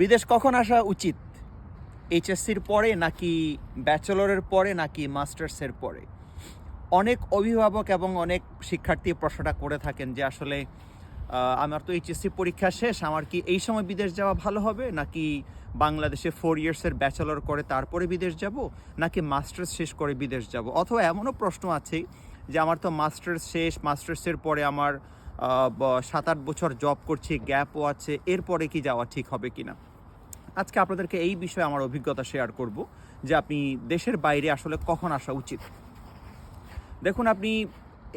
বিদেশ কখন আসা উচিত? এইচএসসির পরে নাকি ব্যাচেলরের পরে নাকি মাস্টার্সের পরে? অনেক অভিভাবক এবং অনেক শিক্ষার্থী প্রশ্নটা করে থাকেন যে আসলে আমার তো এইচএসসি পরীক্ষা শেষ, আমার কি এই সময় বিদেশ যাওয়া ভালো হবে? নাকি বাংলাদেশে ফোর ইয়ার্সের ব্যাচেলর করে তারপরে বিদেশ যাব? নাকি মাস্টার্স শেষ করে বিদেশ যাব? অথবা এমনও প্রশ্ন আছে যে আমার তো মাস্টার্স শেষ মাস্টার্সের পরে আমার সাত আট বছর জব করছি গ্যাপও আছে, এরপরে কি যাওয়া ঠিক হবে কিনা? আজকে আপনাদেরকে এই বিষয়ে আমার অভিজ্ঞতা শেয়ার করব যে আপনি দেশের বাইরে আসলে কখন আসা উচিত। দেখুন, আপনি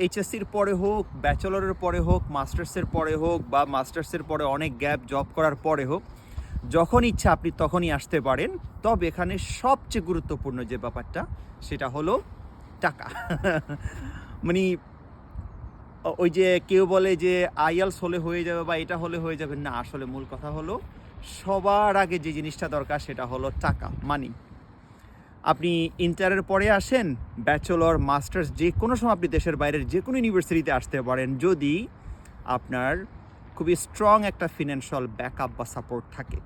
এইচএসসির পরে হোক ব্যাচেলরের পরে হোক মাস্টার্সের পরে হোক বা মাস্টার্সের পরে অনেক গ্যাপ জব করার পরে হোক, যখন ইচ্ছা আপনি তখনই আসতে পারেন। তবে এখানে সবচেয়ে গুরুত্বপূর্ণ যে ব্যাপারটা, সেটা হলো টাকা। মানে ওই যে কেউ বলে যে আইএলস হলে হয়ে যাবে বা এটা হলে হয়ে যাবে, না, আসলে মূল কথা হলো সবার আগে যে জিনিসটা দরকার সেটা হলো টাকা মানি আপনি ইন্টারের পরে আসেন, ব্যাচেলর, মাস্টার্স, যে কোনো সময় আপনি দেশের বাইরের যে কোনো ইউনিভার্সিটিতে আসতে পারেন, যদি আপনার খুবই স্ট্রং একটা ফিনান্সিয়াল ব্যাকআপ বা সাপোর্ট থাকে।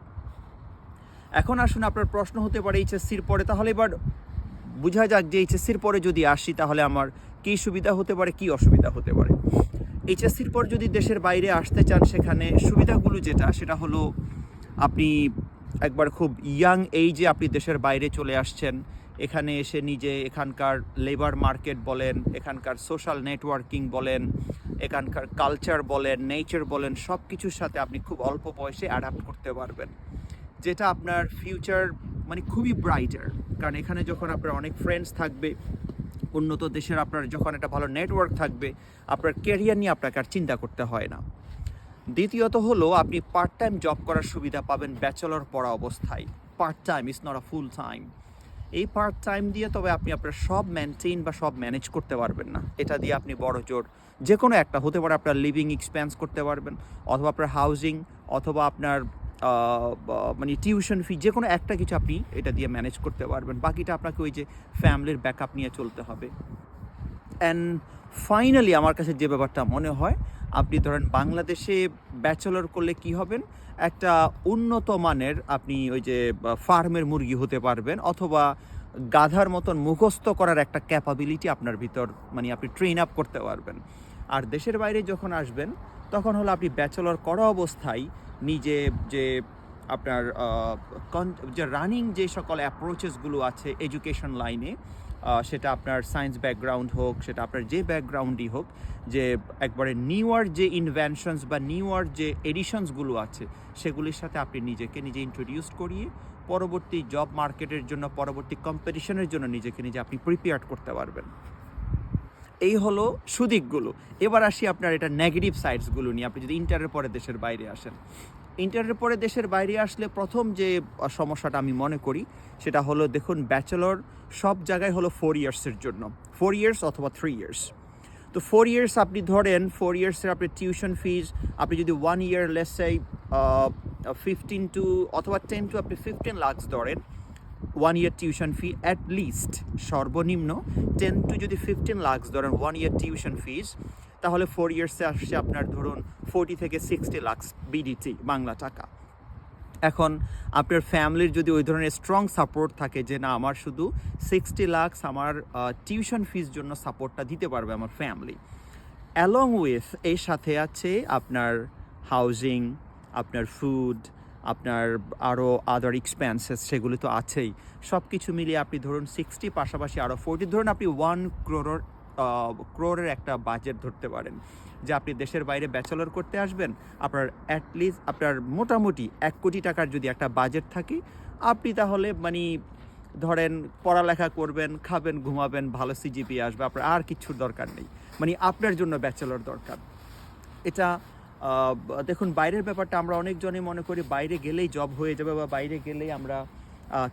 এখন আসুন, আপনার প্রশ্ন হতে পারে, এইচএসসির পরে, তাহলে এবার বোঝা যাক যে এইচএসসির পরে যদি আসি, তাহলে আমার কী সুবিধা হতে পারে, কী অসুবিধা হতে পারে। এইচএসসির পর যদি দেশের বাইরে আসতে চান, সেখানে সুবিধাগুলো যেটা, সেটা হলো আপনি একবার খুব ইয়াং এইজে আপনি দেশের বাইরে চলে আসছেন। এখানে এসে নিজে এখানকার লেবার মার্কেট বলেন, এখানকার সোশ্যাল নেটওয়ার্কিং বলেন, এখানকার কালচার বলেন নেচার বলেন সব কিছুর সাথে আপনি খুব অল্প বয়সে অ্যাডাপ্ট করতে পারবেন। যেটা আপনার ফিউচার মানে খুবই ব্রাইটার কারণ এখানে যখন আপনার অনেক ফ্রেন্ডস থাকবে, উন্নত দেশের আপনার যখন একটা ভালো নেটওয়ার্ক থাকবে, আপনার ক্যারিয়ার নিয়ে আপনাকে আর চিন্তা করতে হয় না। দ্বিতীয়ত হলো, আপনি পার্ট টাইম জব করার সুবিধা পাবেন ব্যাচেলর পড়া অবস্থায়। Part time is not a full time এই পার্ট টাইম দিয়ে তবে আপনি আপনার সব মেনটেন বা সব ম্যানেজ করতে পারবেন না। এটা দিয়ে আপনি বড় জোর। যে কোনো একটা, হতে পারে আপনার লিভিং এক্সপেন্স করতে পারবেন, অথবা আপনার হাউজিং অথবা আপনার মানে টিউশন ফি যে কোনো একটা কিছু আপনি এটা দিয়ে ম্যানেজ করতে পারবেন। বাকিটা আপনাকে ওই যে ফ্যামিলির ব্যাকআপ নিয়ে চলতে হবে। অ্যান্ড ফাইনালি আমার কাছে যে ব্যাপারটা মনে হয়, আপনি ধরেন বাংলাদেশে ব্যাচেলর করলে কি হবেন? একটা উন্নত মানের আপনি ওই যে ফার্মের মুরগি হতে পারবেন, অথবা গাধার মতন মুখস্থ করার একটা ক্যাপাবিলিটি আপনার ভিতর মানে আপনি ট্রেন আপ করতে পারবেন। আর দেশের বাইরে যখন আসবেন, তখন হলো আপনি ব্যাচেলর করা অবস্থায় নিজে যে আপনার যে রানিং যে সকল অ্যাপ্রোচেসগুলো আছে এডুকেশন লাইনে সেটা আপনার সায়েন্স ব্যাকগ্রাউন্ড হোক, সেটা আপনার যে ব্যাকগ্রাউন্ডই হোক, যে একবারে নিউয়ার যে ইনভেনশনস বা নিউয়ার যে এডিশনসগুলো আছে, সেগুলির সাথে আপনি নিজেকে নিজে ইন্ট্রোডিউস করিয়ে, পরবর্তী জব মার্কেটের জন্য, পরবর্তী কম্পিটিশনের জন্য নিজেকে নিজে আপনি প্রিপেয়ার করতে পারবেন। এই হলো সুদিকগুলো। এবার আসি আপনার এটা নেগেটিভ সাইডসগুলো নিয়ে। আপনি যদি ইন্টারের পরে দেশের বাইরে আসেন। ইন্টারের পরে দেশের বাইরে আসলে প্রথম যে সমস্যাটা আমি মনে করি, সেটা হলো দেখুন ব্যাচেলর সব জায়গায় হলো ফোর ইয়ার্সের জন্য। ফোর ইয়ার্স অথবা থ্রি ইয়ার্স তো ফোর ইয়ার্স আপনি ধরেন ফোর ইয়ার্সের আপনি টিউশন ফিজ আপনি যদি one year less fifteen to অথবা টেন টু আপনি ফিফটিন লাখস ধরেন one year tuition fee at least সর্বনিম্ন টেন টু যদি ফিফটিন লাখস ধরেন ওয়ান ইয়ার টিউশন ফিজ তাহলে ফোর ইয়ার্সে আসছে আপনার ধরুন ফোর্টি থেকে সিক্সটি লাখস বিডিটি বাংলা টাকা। এখন আপনার ফ্যামিলির যদি ওই ধরনের স্ট্রং সাপোর্ট থাকে যে না, আমার শুধু সিক্সটি লাখস আমার টিউশন ফিজ জন্য সাপোর্টটা দিতে পারবে আমার ফ্যামিলি অ্যালং উইথ এর সাথে আছে আপনার হাউজিং আপনার ফুড আপনার আরও আদার এক্সপেন্সেস সেগুলো তো আছেই। সব কিছু মিলিয়ে আপনি ধরুন সিক্সটি পাশাপাশি আরও ফোরটি ধরুন আপনি ওয়ান ক্রোর ক্রোরের একটা বাজেট ধরতে পারেন, যে আপনি দেশের বাইরে ব্যাচেলর করতে আসবেন, আপনার অ্যাটলিস্ট আপনার মোটামুটি এক কোটি টাকার যদি একটা বাজেট থাকে, আপনি তাহলে মানে ধরেন পড়ালেখা করবেন, খাবেন, ঘুমাবেন, ভালো সিজিপি আসবে, আপনার আর কিচ্ছুর দরকার নেই। মানে আপনার জন্য ব্যাচেলর দরকার। এটা দেখুন, বাইরের ব্যাপারটা আমরা অনেকজনই মনে করি, বাইরে গেলেই জব হয়ে যাবে বা বাইরে গেলেই আমরা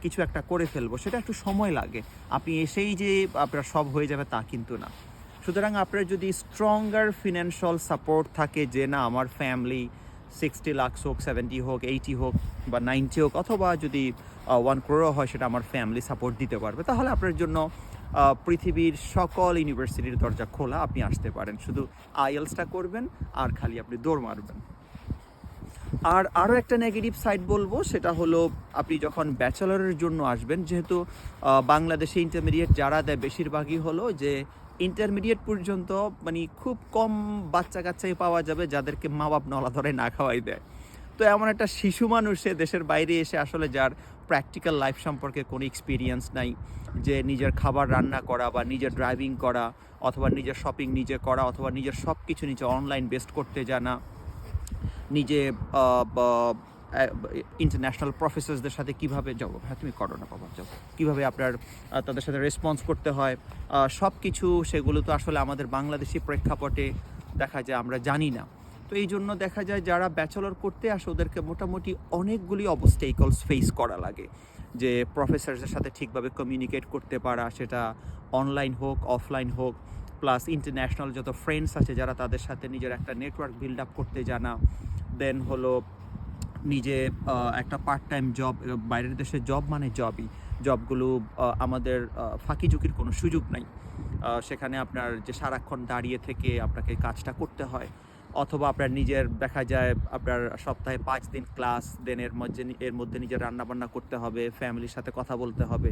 কিছু একটা করে ফেলব। সেটা একটু সময় লাগে। আপনি এসেই যে আপনার সব হয়ে যাবে তা কিন্তু না। সুতরাং আপনার যদি স্ট্রঙ্গার ফিনান্সিয়াল সাপোর্ট থাকে যে না, আমার ফ্যামিলি সিক্সটি লাখস হোক সেভেন্টি হোক এইটি হোক বা নাইনটি হোক, অথবা যদি ওয়ান ক্রোরও হয়, সেটা আমার ফ্যামিলি সাপোর্ট দিতে পারবে, তাহলে আপনার জন্য পৃথিবীর সকল ইউনিভার্সিটির দরজা খোলা, আপনি আসতে পারেন। শুধু আইএলসটা করবেন আর খালি আপনি দৌড় মারবেন। আর আরও একটা নেগেটিভ সাইড বলব, সেটা হলো আপনি যখন ব্যাচেলরের জন্য আসবেন, যেহেতু বাংলাদেশে ইন্টারমিডিয়েট যারা দেয় বেশিরভাগই হলো যে ইন্টারমিডিয়েট পর্যন্ত মানে খুব কম বাচ্চা কাচ্চাই পাওয়া যাবে, যাদেরকে মা বাপ নলা ধরে না খাওয়াই দেয়। তো এমন একটা শিশু মানুষে দেশের বাইরে এসে আসলে যার প্র্যাকটিক্যাল লাইফ সম্পর্কে কোনো এক্সপিরিয়েন্স নাই। যে নিজের খাবার রান্না করা বা নিজের ড্রাইভিং করা অথবা নিজের শপিং নিজে করা অথবা নিজের সব কিছু নিজে অনলাইন বেস্ট করতে জানা, নিজে ইন্টারন্যাশনাল প্রফেসরসদের সাথে কীভাবে যাব হ্যাঁ তুমি করো না, বাবা, যাও। কীভাবে আপনার তাদের সাথে রেসপন্স করতে হয় সব কিছু সেগুলো তো আসলে আমাদের বাংলাদেশি প্রেক্ষাপটে দেখা যায়, আমরা জানি না। এই জন্য দেখা যায় যারা ব্যাচেলর করতে আসে, ওদেরকে মোটামুটি অনেকগুলি অবস্টেকলস ফেস করা লাগে। যে প্রফেসরদের সাথে ঠিকভাবে কমিউনিকেট করতে পারা, সেটা অনলাইন হোক অফলাইন হোক প্লাস ইন্টারন্যাশনাল যত ফ্রেন্ডস আছে, যারা তাদের সাথে নিজের একটা নেটওয়ার্ক বিল্ড আপ করতে জানা। দেন হলো নিজে একটা পার্ট টাইম জব বাইরের দেশে জব মানে জবই জবগুলো আমাদের ফাঁকি ঝুঁকির কোনো সুযোগ নাই। সেখানে আপনার যে সারাক্ষণ দাঁড়িয়ে থেকে আপনাকে কাজটা করতে হয়। অথবা আপনার নিজের দেখা যায় আপনার সপ্তাহে পাঁচ দিন ক্লাস দেন এর মধ্যে এর মধ্যে নিজের রান্না বান্না করতে হবে ফ্যামিলির সাথে কথা বলতে হবে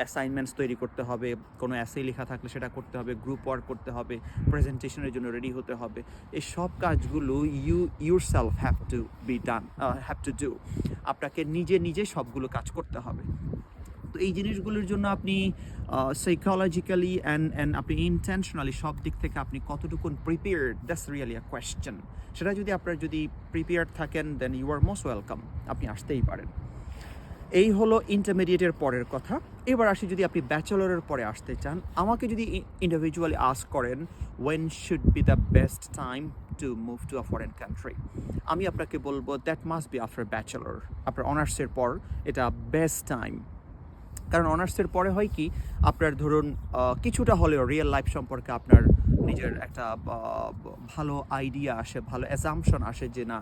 অ্যাসাইনমেন্টস তৈরি করতে হবে, কোনো অ্যাসে লেখা থাকলে সেটা করতে হবে গ্রুপ ওয়ার্ক করতে হবে প্রেজেন্টেশনের জন্য রেডি হতে হবে। এই সব কাজগুলো you yourself have to be done have to do আপনাকে নিজে নিজে সবগুলো কাজ করতে হবে। তো এই জিনিসগুলোর জন্য আপনি সাইকোলজিক্যালি অ্যান্ড অ্যান্ড আপনি ইন্টেনশনালি সব দিক থেকে আপনি কতটুকুন prepared that's really a question সেটা যদি আপনার যদি প্রিপেয়ার্ড থাকেন then you are most welcome আপনি আসতেই পারেন। এই হলো ইন্টারমিডিয়েটের পরের কথা। এবার আসি যদি আপনি ব্যাচেলরের পরে আসতে চান, আমাকে যদি ইন্ডিভিজুয়ালি আস্ক করেন when should be the best time to move to a foreign country আমি আপনাকে বলব that must be after bachelor আপনার অনার্সের পর, এটা বেস্ট টাইম কারণ অনার্সের পরে হয় কি, আপনার ধরুন কিছুটা হলেও রিয়েল লাইফ সম্পর্কে আপনার নিজের একটা ভালো আইডিয়া আসে, ভালো অ্যাজামশন আসে যে না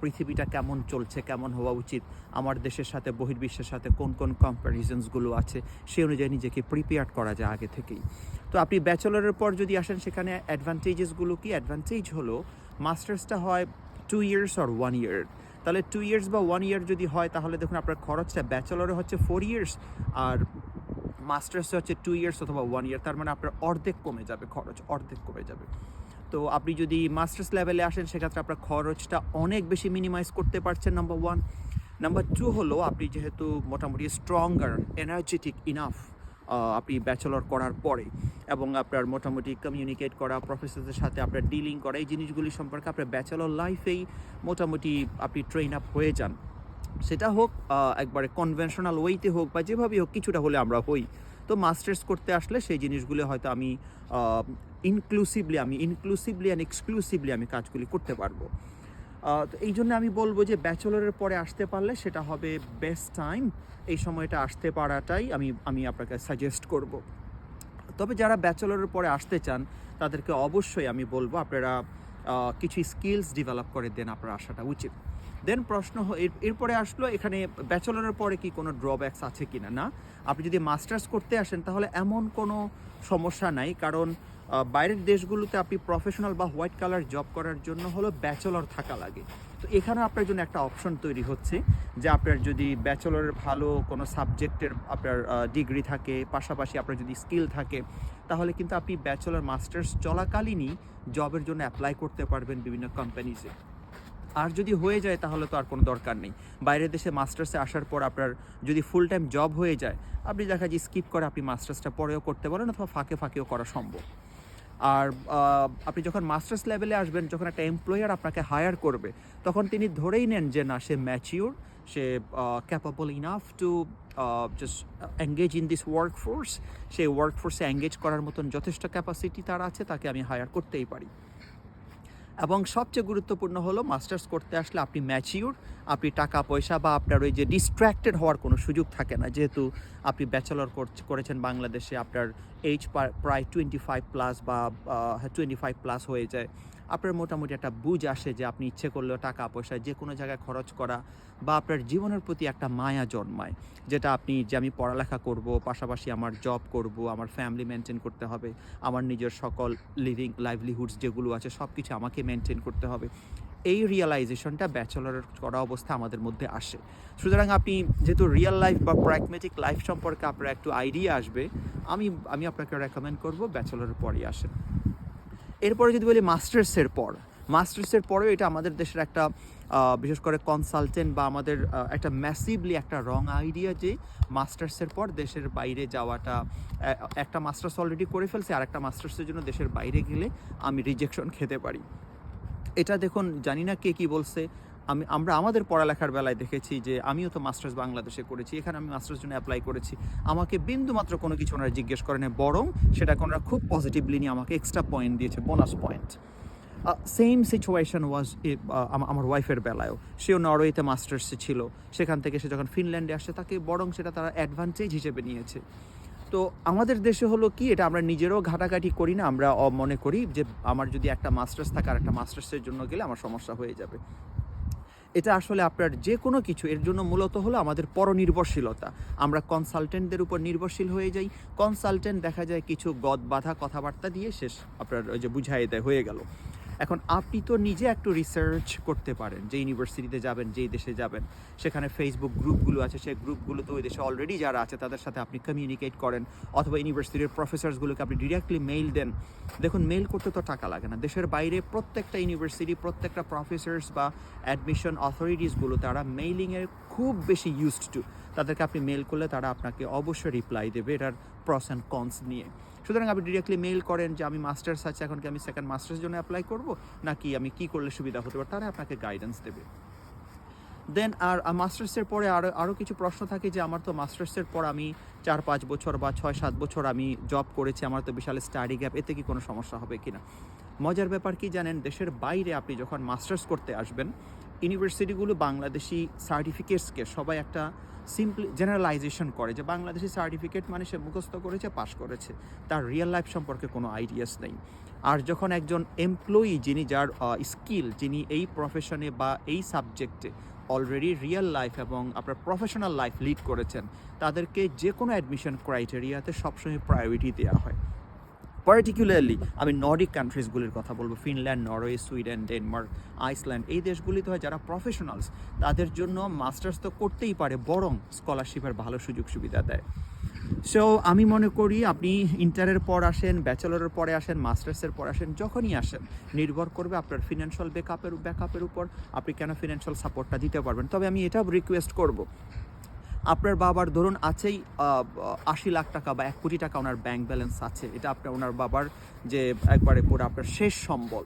পৃথিবীটা কেমন চলছে, কেমন হওয়া উচিত, আমার দেশের সাথে, বহির্বিশ্বের সাথে কোন কোন কম্প্যারিজনসগুলো আছে সেই অনুযায়ী নিজেকে প্রিপেয়ার করা যায় আগে থেকেই। তো আপনি ব্যাচেলরের পর যদি আসেন, সেখানে অ্যাডভান্টেজেসগুলো কি? অ্যাডভান্টেজ হলো মাস্টার্সটা হয় two years or one year তাহলে টু ইয়ার্স বা ওয়ান ইয়ার যদি হয়, তাহলে দেখুন আপনার খরচটা ব্যাচেলরে হচ্ছে ফোর ইয়ার্স আর মাস্টার্সে হচ্ছে টু ইয়ার্স অথবা ওয়ান ইয়ার তার মানে আপনার অর্ধেক কমে যাবে খরচ, অর্ধেক কমে যাবে। তো আপনি যদি মাস্টার্স লেভেলে আসেন, সেক্ষেত্রে আপনার খরচটা অনেক বেশি মিনিমাইজ করতে পারছেন নাম্বার ওয়ান নাম্বার টু হলো, আপনি যেহেতু মোটামুটি স্ট্রঙ্গার এনার্জেটিক ইনাফ আপনি ব্যাচেলর করার পরে এবং আপনার মোটামুটি কমিউনিকেট করা প্রফেসরদের সাথে আপনার ডিলিং করা, এই জিনিসগুলি সম্পর্কে আপনার ব্যাচেলর লাইফেই মোটামুটি আপনি ট্রেন আপ হয়ে যান। সেটা হোক একবারে কনভেনশনাল ওয়েতে হোক বা যেভাবেই হোক, কিছুটা হলে আমরা হই। তো মাস্টার্স করতে আসলে সেই জিনিসগুলো হয়তো আমি ইনক্লুসিভলি আমি ইনক্লুসিভলি অ্যান্ড এক্সক্লুসিভলি আমি কাজগুলি করতে পারব। তো এই জন্য আমি বলব যে ব্যাচেলরের পরে আসতে পারলে সেটা হবে বেস্ট টাইম। এই সময়টা আসতে পারাটাই আমি আমি আপনাকে সাজেস্ট করব। তবে যারা ব্যাচেলরের পরে আসতে চান, তাদেরকে অবশ্যই আমি বলব আপনারা কিছু স্কিলস ডেভেলপ করে দেন আপনার আসাটা উচিত দেন প্রশ্ন এরপরে আসলো এখানে ব্যাচেলরের পরে কি কোনো ড্রব্যাকস আছে কিনা? না না আপনি যদি মাস্টার্স করতে আসেন তাহলে এমন কোনো সমস্যা নাই, কারণ বাইরের দেশগুলোতে আপনি প্রফেশনাল বা হোয়াইট কালার জব করার জন্য হলো ব্যাচেলর থাকা লাগে। তো এখানে আপনার জন্য একটা অপশন তৈরি হচ্ছে যে আপনার যদি ব্যাচেলরের ভালো কোনো সাবজেক্টের আপনার ডিগ্রি থাকে, পাশাপাশি আপনার যদি স্কিল থাকে, তাহলে কিন্তু আপনি ব্যাচেলর মাস্টার্স চলাকালীনই জবের জন্য অ্যাপ্লাই করতে পারবেন বিভিন্ন কোম্পানিজে আর যদি হয়ে যায় তাহলে তো আর কোনো দরকার নেই। বাইরের দেশে মাস্টার্সে আসার পর আপনার যদি ফুল টাইম জব হয়ে যায়, আপনি দেখা যায় স্কিপ করে আপনি মাস্টার্সটা পরেও করতে পারেন অথবা ফাঁকে ফাঁকেও করা সম্ভব। আর আপনি যখন মাস্টার্স লেভেলে আসবেন, যখন একটা এমপ্লয়ার আপনাকে হায়ার করবে, তখন তিনি ধরেই নেন যে, না, সে mature say capable enough to just engage in this workforce সেই ওয়ার্ক ফোর্সে এঙ্গেজ করার মতন যথেষ্ট ক্যাপাসিটি তার আছে, তাকে আমি হায়ার করতেই পারি। এবং সবচেয়ে গুরুত্বপূর্ণ হলো, মাস্টার্স করতে আসলে আপনি ম্যাচিউর আপনি টাকা, পয়সা বা আপনার ওই যে ডিস্ট্র্যাক্টেড হওয়ার কোনো সুযোগ থাকে না। যেহেতু আপনি ব্যাচেলর করছে, করেছেন বাংলাদেশে, আপনার এইজ প্রায় টোয়েন্টি ফাইভ প্লাস বা টোয়েন্টি ফাইভ প্লাস হয়ে যায়। আপনার মোটামুটি একটা বুঝ আসে যে আপনি ইচ্ছে করলেও টাকা পয়সা যে কোনো জায়গায় খরচ করা বা আপনার জীবনের প্রতি একটা মায়া জন্মায়। যেটা আপনি যে আমি পড়ালেখা করব, পাশাপাশি আমার জব করব, আমার ফ্যামিলি মেনটেন করতে হবে, আমার নিজের সকল লিভিং লাইভলিহুডস যেগুলো আছে সব কিছু আমাকে মেনটেন করতে হবে। এই রিয়েলাইজেশনটা ব্যাচেলর করা অবস্থা আমাদের মধ্যে আসে। সুতরাং আপনি যেহেতু রিয়েল লাইফ বা প্র্যাগমেটিক লাইফ সম্পর্কে আপনার একটু আইডিয়া আসবে, আমি আমি আপনাকে রেকমেন্ড করব ব্যাচেলরের পরই আসেন। এরপরে যদি বলি মাস্টার্সের পর মাস্টার্সের পরেও এটা আমাদের দেশের একটা বিশেষ করে কনসালটেন্ট বা আমাদের একটা ম্যাসিভলি একটা রং আইডিয়া যে মাস্টার্সের পর দেশের বাইরে যাওয়াটা একটা মাস্টার্স অলরেডি করে ফেলছে আর একটা মাস্টার্সের জন্য দেশের বাইরে গেলে আমি রিজেকশন খেতে পারি। এটা দেখুন, জানি না কে কি বলছে। আমি, আমরা আমাদের পড়ালেখার বেলায় দেখেছি যে, আমিও তো মাস্টার্স বাংলাদেশে করেছি, এখানে আমি মাস্টার্স জন্য অ্যাপ্লাই করেছি। আমাকে বিন্দু মাত্র কোনো কিছু ওনারা জিজ্ঞেস করেন বরং সেটাকে ওনারা খুব পজিটিভলি নিয়ে আমাকে এক্সট্রা পয়েন্ট দিয়েছে bonus point same situation was আমার ওয়াইফের বেলায়ও। সেও নরওয়েতে মাস্টার্সে ছিল। সেখান থেকে সে যখন ফিনল্যান্ডে আসে, তাকে বরং সেটা তারা অ্যাডভান্টেজ হিসেবে নিয়েছে। তো আমাদের দেশে হলো কি, এটা আমরা নিজেরও ঘাটাঘাটি করি না, আমরা মনে করি যে আমার যদি একটা মাস্টার্স থাকে আর একটা মাস্টার্সের জন্য গেলে আমার সমস্যা হয়ে যাবে। এটা আসলে আপনার যে কোনো কিছু, এর জন্য মূলত হলো আমাদের পরনির্ভরশীলতা। আমরা কনসালটেন্টদের উপর নির্ভরশীল হয়ে যাই। কনসালটেন্ট দেখা যায় কিছু গদ বাধা কথাবার্তা দিয়ে শেষ আপনার ওই যে বুঝাই দেয়, হয়ে গেল। এখন আপনি তো নিজে একটু রিসার্চ করতে পারেন, যে ইউনিভার্সিটিতে যাবেন, যেই দেশে যাবেন, সেখানে ফেসবুক গ্রুপগুলো আছে, সেই গ্রুপগুলোতে ওই দেশে অলরেডি যারা আছে, তাদের সাথে আপনি কমিউনিকেট করেন, অথবা ইউনিভার্সিটির প্রফেসরসগুলোকে আপনি ডিরেক্টলি মেইল দেন। দেখুন মেইল করতে তো টাকা লাগে না। দেশের বাইরে প্রত্যেকটা ইউনিভার্সিটি প্রত্যেকটা প্রফেসর্স বা অ্যাডমিশন অথরিটিসগুলো তারা মেইলিংয়ের খুব বেশি ইউজড টু তাদেরকে আপনি মেল করলে তারা আপনাকে অবশ্যই রিপ্লাই দেবে, এটার প্রস অ্যান্ড কনস নিয়ে। সুতরাং আপনি ডিরেক্টলি মেইল করেন যে আমি মাস্টার্স আছে, এখন কি আমি সেকেন্ড মাস্টার্স জন্য অ্যাপ্লাই করব, নাকি আমি কি করলে সুবিধা হতে পারে? তারা আপনাকে গাইডেন্স দেবে। দেন আর মাস্টার্সের পরে আরও আরও কিছু প্রশ্ন থাকে যে আমার তো মাস্টার্সের পর আমি চার, পাঁচ বছর বা ছয়, সাত বছর আমি জব করেছি, আমার তো বিশাল স্টাডি গ্যাপ এতে কি কোনো সমস্যা হবে কি না মজার ব্যাপার কি জানেন, দেশের বাইরে আপনি যখন মাস্টার্স করতে আসবেন ইউনিভার্সিটিগুলো বাংলাদেশি সার্টিফিকেটসকে সবাই একটা সিম্পলি জেনারেলাইজেশন করে যে বাংলাদেশি সার্টিফিকেট মানে সে মুখস্থ করেছে পাশ করেছে। তার রিয়েল লাইফ সম্পর্কে কোনো আইডিয়াস নেই। আর যখন একজন এমপ্লয়ি যিনি যার স্কিল যিনি এই প্রফেশনে বা এই সাবজেক্টে অলরেডি রিয়েল লাইফ এবং আপনার প্রফেশনাল লাইফ লিড করেছেন, তাদেরকে যে কোনো অ্যাডমিশন ক্রাইটেরিয়াতে সবসময় প্রায়োরিটি দেওয়া হয়। পার্টিকুলারলি আমি নর্ডিক কান্ট্রিজগুলির কথা বলব। Finland Norway Sweden Denmark Iceland এই দেশগুলিতে হয় যারা প্রফেশনালস তাদের জন্য মাস্টার্স তো করতেই পারে, বরং স্কলারশিপের ভালো সুযোগ সুবিধা দেয়। সো আমি মনে করি আপনি ইন্টারের পর আসেন ব্যাচেলরের পরে আসেন মাস্টার্সের পর আসেন, যখনই আসেন, নির্ভর করবে আপনার ফিনান্সিয়াল ব্যাকআপের ব্যাকআপের উপর, আপনি কেন ফিনান্সিয়াল সাপোর্টটা দিতে পারবেন। তবে আমি এটাও রিকোয়েস্ট করব। আপনার বাবার ধরুন আছেই আশি লাখ টাকা বা এক কোটি টাকা ওনার ব্যাংক ব্যালেন্স আছে। এটা আপনার ওনার বাবার যে একবারে পুরো আপনার শেষ সম্বল।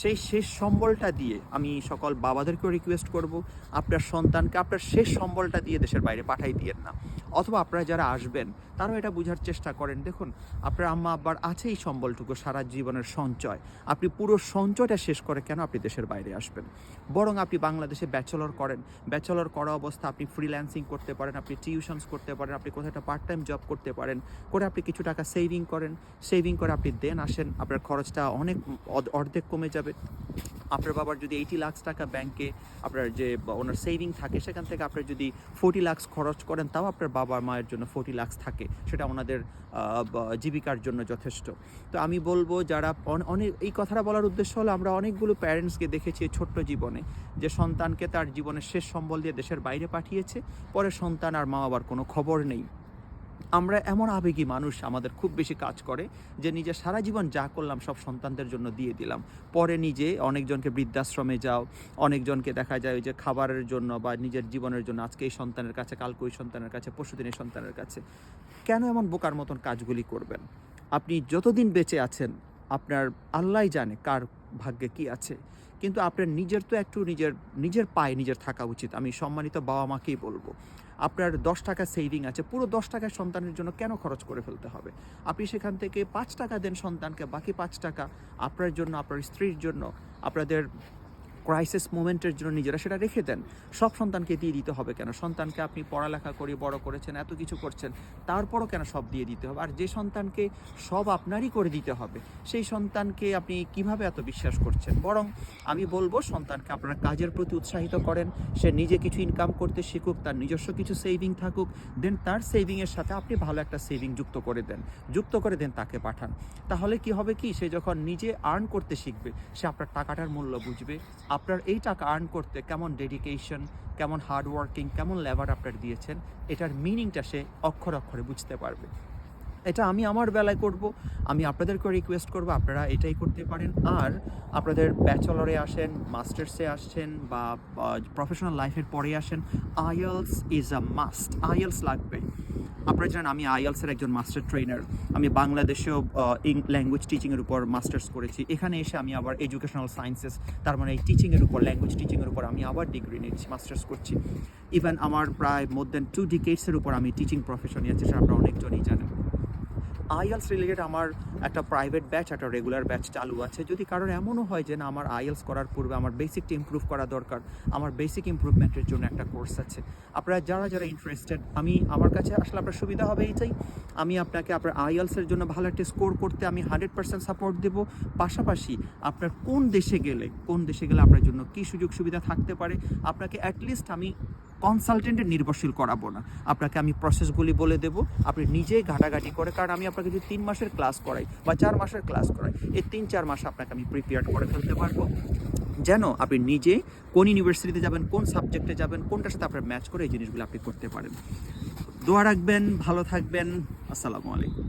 সেই শেষ সম্বলটা দিয়ে আমি সকল বাবাদেরকেও রিকোয়েস্ট করব, আপনার সন্তানকে আপনার শেষ সম্বলটা দিয়ে দেশের বাইরে পাঠাই দিয়েন না। অথবা আপনারা যারা আসবেন, তারাও এটা বোঝার চেষ্টা করেন। দেখুন, আপনার আম্মা আব্বার আছে এই সম্বলটুকু, সারা জীবনের সঞ্চয়। আপনি পুরো সঞ্চয়টা শেষ করে কেন আপনি দেশের বাইরে আসবেন? বরং আপনি বাংলাদেশে ব্যাচেলর করেন। ব্যাচেলর করা অবস্থা, আপনি ফ্রিল্যান্সিং করতে পারেন, আপনি টিউশনস করতে পারেন, আপনি কোথাও একটা পার্ট টাইম জব করতে পারেন, করে আপনি কিছু টাকা সেভিং করেন। সেভিং করে আপনি দেন আসেন, আপনার খরচটা অনেক অর্ধ- অর্ধেক কমে যাবে। আপনার বাবার যদি এইটি লাখ টাকা ব্যাংকে আপনার যে ওনার সেভিং থাকে, সেখান থেকে আপনার যদি ফোর্টি লাক্স খরচ করেন, তাও আপনার বাবা মায়ের জন্য ফোর্টি লাক্স থাকে। সেটা ওনাদের জীবিকার জন্য যথেষ্ট। তো আমি বলব যারা অনেক, এই কথাটা বলার উদ্দেশ্য হলো আমরা অনেকগুলো প্যারেন্টসকে দেখেছি ছোট্ট জীবনে, যে সন্তানকে তার জীবনের শেষ সম্বল দিয়ে দেশের বাইরে পাঠিয়েছে, পরে সন্তান আর মা বাবার কোনো খবর নেই। আমরা এমন আবেগী মানুষ আমাদের খুব বেশি কাজ করে যে নিজে সারা জীবন যা করলাম সব সন্তানদের জন্য দিয়ে দিলাম। পরে নিজে অনেকজনকে বৃদ্ধাশ্রমে যাও, অনেকজনকে দেখা যায় যে খাবারের জন্য বা নিজের জীবনের জন্য, আজকে এই সন্তানের কাছে, কালকে ওই সন্তানের কাছে, পরশুদিন এই সন্তানের কাছে। কেন এমন বোকার মতন কাজগুলি করবেন? আপনি যতদিন বেঁচে আছেন, আপনার আল্লাহ জানে কার ভাগ্যে কি আছে। কিন্তু আপনার নিজের তো একটু নিজের নিজের পায়ে নিজের থাকা উচিত। আমি সম্মানিত বাবা মাকেই বলব। আপনার দশ টাকা সেভিং আছে, পুরো দশ টাকা সন্তানের জন্য কেন খরচ করে ফেলতে হবে? আপনি সেখান থেকে পাঁচ টাকা দেন সন্তানকে, বাকি পাঁচ টাকা আপনার জন্য, আপনার স্ত্রীর জন্য, আপনাদের ক্রাইসিস মোমেন্টের জন্য নিজেরা সেটা রেখে দেন। সব সন্তানকে দিয়ে দিতে হবে কেন? সন্তানকে আপনি পড়ালেখা করে বড় করেছেন, এত কিছু করছেন, তারপরও কেন সব দিয়ে দিতে হবে? আর যে সন্তানকে সব আপনারই করে দিতে হবে, সেই সন্তানকে আপনি কীভাবে এত বিশ্বাস করছেন? বরং আমি বলব, সন্তানকে আপনার কাজের প্রতি উৎসাহিত করেন, সে নিজে কিছু ইনকাম করতে শিখুক, তার নিজস্ব কিছু সেভিং থাকুক দেন তার সেভিংয়ের সাথে আপনি ভালো একটা সেভিং যুক্ত করে দেন, যুক্ত করে দেন তাকে পাঠান। তাহলে কি হবে কি? সে যখন নিজে আর্ন করতে শিখবে, সে আপনার টাকাটার মূল্য বুঝবে আপনার এই টাকা আর্ন করতে কেমন ডেডিকেশন কেমন হার্ড ওয়ার্কিং কেমন লেবার আপনার দিয়েছেন, এটার মিনিংটা সে অক্ষর অক্ষরে বুঝতে পারবে। এটা আমি আমার বেলায় করব, আমি আপনাদেরকেও রিকোয়েস্ট করব, আপনারা এটাই করতে পারেন। আর আপনাদের ব্যাচেলরে আসেন মাস্টার্সে আসছেন বা প্রফেশনাল লাইফের পরে আসেন IELTS is a must IELTS লাগবে আপনারা জানেন, আমি আইএলসের একজন মাস্টার ট্রেনার আমি বাংলাদেশেও ল্যাঙ্গুয়েজ টিচিংয়ের উপর মাস্টার্স করেছি। এখানে এসে আমি আবার এডুকেশনাল সায়েন্সেস তার মানে এই টিচিংয়ের উপর ল্যাঙ্গুয়েজ টিচিংয়ের উপর আমি আবার ডিগ্রি নিচ্ছি মাস্টার্স করছি। ইভেন আমার প্রায় মোর দেন টু ডিকেটসের উপর আমি টিচিং প্রফেশনে আছি সেটা আপনারা অনেকজনই জানেন। আইএলস রিলেটেড আমার একটা প্রাইভেট ব্যাচ একটা রেগুলার ব্যাচ চালু আছে। যদি কারোর এমনও হয় যে না, আমার আইএলস করার পূর্বে আমার বেসিকটা ইমপ্রুভ করা দরকার, আমার বেসিক ইমপ্রুভমেন্টের জন্য একটা কোর্স আছে। আপনারা যারা যারা ইন্টারেস্টেড আমি, আমার কাছে আসলে আপনার সুবিধা হবে এইটাই। আমি আপনাকে আপনার আইএলসের জন্য ভালো একটা স্কোর করতে আমি হান্ড্রেড পার্সেন্ট সাপোর্ট দেবো। পাশাপাশি আপনার কোন দেশে গেলে, কোন দেশে গেলে আপনার জন্য কী সুযোগ সুবিধা থাকতে পারে, আপনাকে অ্যাটলিস্ট আমি কনসালটেন্টের নির্ভরশীল করাবো না। আপনাকে আমি প্রসেসগুলি বলে দেবো। আপনি নিজেই ঘাটাঘাটি করে, কারণ আমি আপনাকে যদি তিন মাসের ক্লাস করাই বা চার মাসের ক্লাস করাই, এই তিন চার মাস আপনাকে আমি প্রিপেয়ার করে ফেলতে পারব। যেন আপনি নিজে কোন ইউনিভার্সিটিতে যাবেন, কোন সাবজেক্টে যাবেন, কোনটার সাথে আপনার ম্যাচ করে এই জিনিসগুলো আপনি করতে পারেন। দোয়া রাখবেন, ভালো থাকবেন। আসসালামু আলাইকুম।